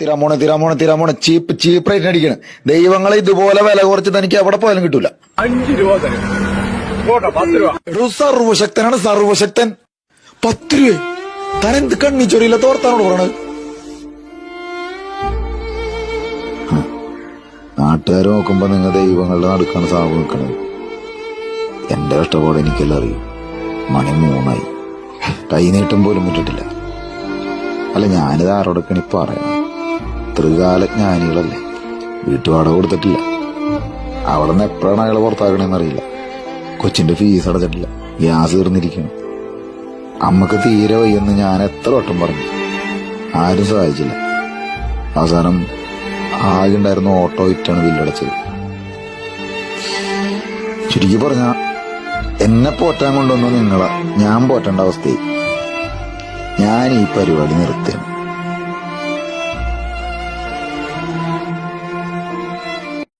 തിരാമോണെ തിരമോണ് തിരമോണ് ചീപ്പ് ചീപ്പ് റേറ്റിന് അടിക്കണ്. ദൈവങ്ങളെ ഇതുപോലെ വില കുറച്ച് തനിക്ക് എവിടെ പോയാലും കിട്ടൂല. അഞ്ച് രൂപ തരും. സർവശക്തനാണ് സർവശക്തൻ പത്ത് രൂപ. താൻ എന്ത് കണ്ണി ചൊറിയില്ല തോർത്താനോട് പറയണത്? നാട്ടുകാർ നോക്കുമ്പോ നിങ്ങൾ ദൈവങ്ങളുടെ നടുക്കാണ് സാവ് നിൽക്കണത് എന്റെ കഷ്ടപ്പാട് എനിക്കെല്ലാം അറിയും. മണി മൂന്നായി. കൈ നീട്ടം പോലും വിട്ടിട്ടില്ല. അല്ല ഞാനിത് ആരോടൊക്കെ ഇനി പറയണം ത്രികാല ജ്ഞാനികളല്ലേ? കൊടുത്തിട്ടില്ല. അവിടെ നിന്ന് എപ്പോഴാണ് അയാളെ പുറത്താക്കണേന്ന് അറിയില്ല. കൊച്ചിന്റെ ഫീസ് അടച്ചിട്ടില്ല. ഗ്യാസ് തീർന്നിരിക്കണം അമ്മയ്ക്ക് തീരെ വയ്യെന്ന് ഞാൻ എത്ര വട്ടം പറഞ്ഞു. ആരും സഹായിച്ചില്ല. അവസാനം ആകെ ഉണ്ടായിരുന്ന ഓട്ടോ വിറ്റാണ് ബില്ലടച്ചത് ചുരുക്കി പറഞ്ഞ എന്നെ പോറ്റാൻ കൊണ്ടുവന്നു നിങ്ങളാ. ഞാൻ പോറ്റേണ്ട അവസ്ഥയായി. ഞാൻ ഈ പരിപാടി നിർത്തിയാണ്